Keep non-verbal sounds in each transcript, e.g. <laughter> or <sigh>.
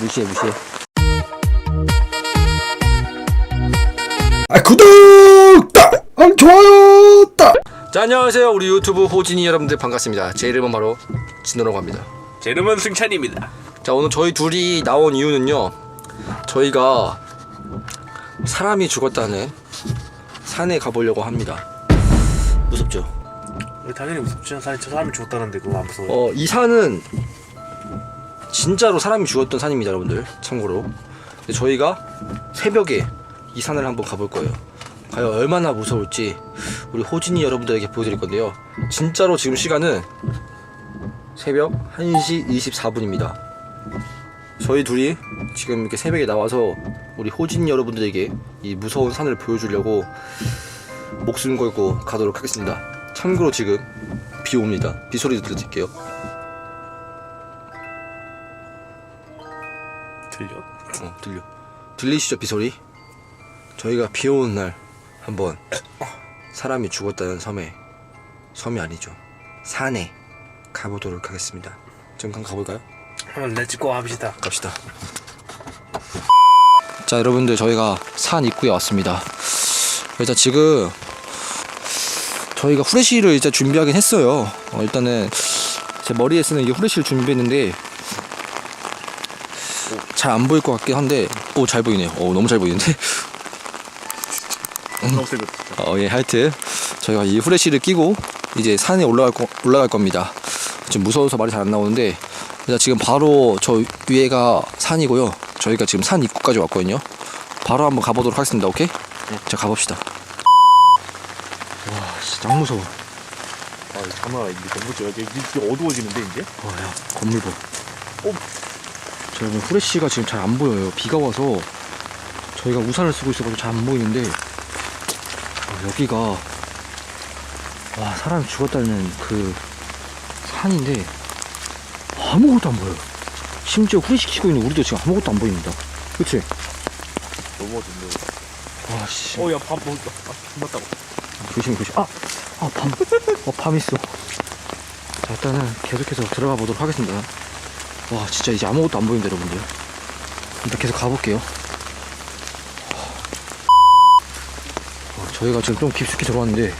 무시해 무시해. 아 구독! 딱! 아, 좋아요! 딱! 자 안녕하세요. 우리 유튜브 호진이 여러분들 반갑습니다. 제 이름은 바로 진호라고 합니다. 제 이름은 승찬입니다. 자 오늘 저희 둘이 나온 이유는요. 저희가 사람이 죽었다는 산에 가보려고 합니다. 무섭죠? 당연히 무섭지. 사실 저 사람이 죽었다는데 그거 안 무서워. 어, 이 산은 진짜로 사람이 죽었던 산입니다, 여러분들. 참고로. 저희가 새벽에 이 산을 한번 가볼 거예요. 과연 얼마나 무서울지 우리 호진이 여러분들에게 보여드릴 건데요. 진짜로 지금 시간은 새벽 1시 24분입니다. 저희 둘이 지금 이렇게 새벽에 나와서 우리 호진이 여러분들에게 이 무서운 산을 보여주려고 목숨 걸고 가도록 하겠습니다. 참고로 지금 비 옵니다. 비 소리도 들려드릴게요. 들려. 들리시죠, 비 소리? 저희가 비 오는 날 한번 사람이 죽었다는 섬에 섬이 아니죠. 산에 가보도록 하겠습니다. 잠깐 가볼까요? 한번 렛츠고 합시다. 갑시다. 자, 여러분들 저희가 산 입구에 왔습니다. 일단 지금 저희가 후레쉬를 이제 준비하긴 했어요. 어, 일단은 제 머리에 쓰는 이 후레쉬를 준비했는데 잘 안 보일 것 같긴 한데 오 잘 보이네요. 오 너무 잘 보이는데. 너무 세고. 어, 예, 하여튼 저희가 이 후레쉬를 끼고 이제 산에 올라갈 거, 올라갈 겁니다. 지금 무서워서 말이 잘 안 나오는데 일단 지금 바로 저 위에가 산이고요. 저희가 지금 산 입구까지 왔거든요. 바로 한번 가보도록 하겠습니다. 오케이? 자 가봅시다. 와, 진짜 짱 무서워. 아, 장난 아닌데 너무 저 여기 어두워지는데 이제? 와, 야, 건물 봐. 어? 저 여러분 후레쉬가 지금 잘 안 보여요. 비가 와서 저희가 우산을 쓰고 있어가지고 잘안 보이는데 아, 여기가 와 사람이 죽었다는 그 산인데 아무것도 안 보여요. 심지어 후레쉬 키고 있는 우리도 지금 아무것도 안 보입니다. 그치? 너무 어둡네. 와 씨. 어, 야, 밥 먹었다. 아, 죽었다고. 조심 조심. 아, 아 밤. 어, 밤 있어. 자 일단은 계속해서 들어가 보도록 하겠습니다. 와 진짜 이제 아무것도 안 보이는데 여러분들. 일단 계속 가볼게요. 와, 저희가 지금 좀 깊숙이 들어왔는데.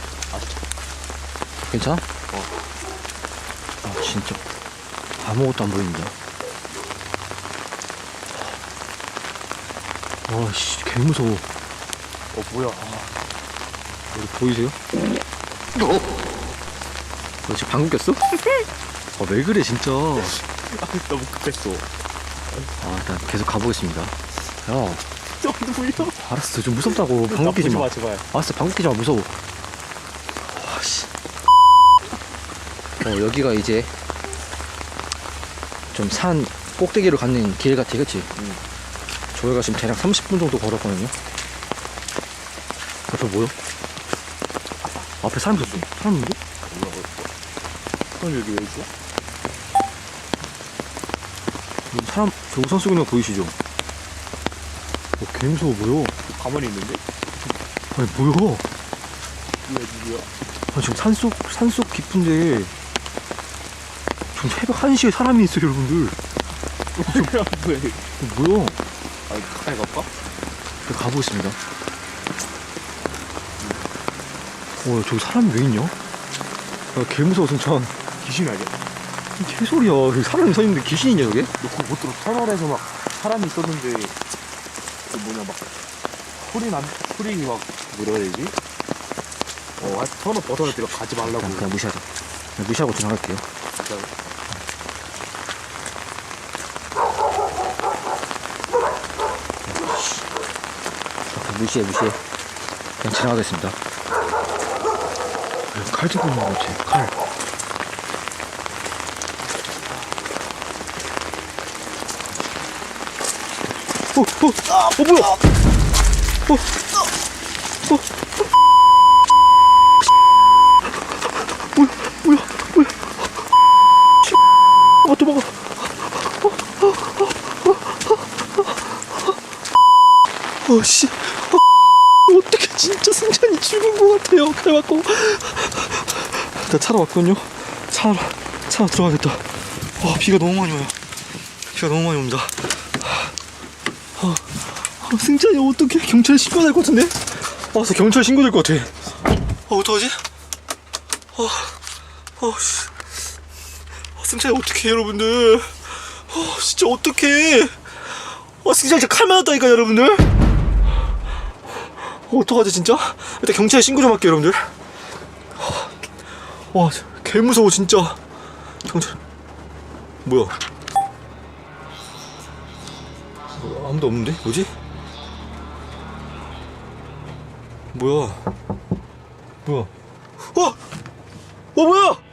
괜찮아? 어. 아 진짜 아무것도 안 보입니다. 와씨 개 무서워. 어, 뭐야. 아, 여기 보이세요? 어? 너 지금 방금 꼈어? <laughs> 아, 왜 그래, 진짜. 아, <laughs> 너무 급했어. 아, 일단 계속 가보겠습니다. 야, 저 누구야? 알았어. 좀 무섭다고. 방귀 끼지 마. 제발. 알았어, 방귀 끼지 마. 무서워. 와, 씨. 어, 여기가 이제 좀 산 꼭대기로 가는 길 같아, 그치? 응. 저희가 지금 대략 30분 정도 걸었거든요. 어, 저 뭐야? 앞에 사람 있었어. 사람 있는데? 그럼 여기 왜 있어? 여기 사람 저 우산 쓰고 있는 거 보이시죠? 어, 개 무서워 보여. 가만히 있는데? 아니 뭐야? 누구야, 누구야? 아, 지금 산속 산속 깊은데 지금 새벽 1시에 사람이 있어요 여러분들. 뭐야, 뭐야. 이거 뭐야? 아, 가까이 갈까? 저 가보겠습니다. 어 저기 사람이 왜 있냐? 아, 개 무서워 승찬. 귀신 아니야? 개소리야. 여기 사람이 서 있는데 귀신이냐 여기? 너 그거 못 들어? 터널에서 막 사람이 있었는데, 그 뭐냐, 막, 소리 난, 소리 막, 뭐라 해야 되지? 어, 하여튼 터널 벗어날 때가 가지 말라고. 그냥, 그냥 무시하자. 그냥 무시하고 지나갈게요. 진짜. 무시해 무시해. 그냥 지나가겠습니다. 칼 들고 있는 거지 칼. 어, 어, 어, 뭐야? 어, 어, 어. 뭐야, 뭐야, 뭐야? 어, 도망가. 어, 씨. 어, 어떻게 진짜 승찬이 죽은 것 같아요. 칼 맞고. 일단 차로 왔거든요. 차로, 차로 들어가겠다. 와, 비가 너무 많이 와요. 비가 너무 많이 옵니다. 아, 아, 승찬이 어떻게 경찰에 신고 될 것 같은데? 아, 저 경찰 신고 될 것 같아. 아, 어떡하지? 아, 아, 씨. 아, 승찬이 어떡해, 여러분들. 아, 진짜 어떡해. 아, 승찬이 진짜 칼 맞았다니까, 여러분들. 어, 어떡하지, 진짜? 일단 경찰에 신고 좀 할게요, 여러분들. 와, 개 무서워, 진짜. 경찰. 뭐야? 아무도 없는데? 뭐지? 뭐야? 뭐야? 어? 어 뭐야?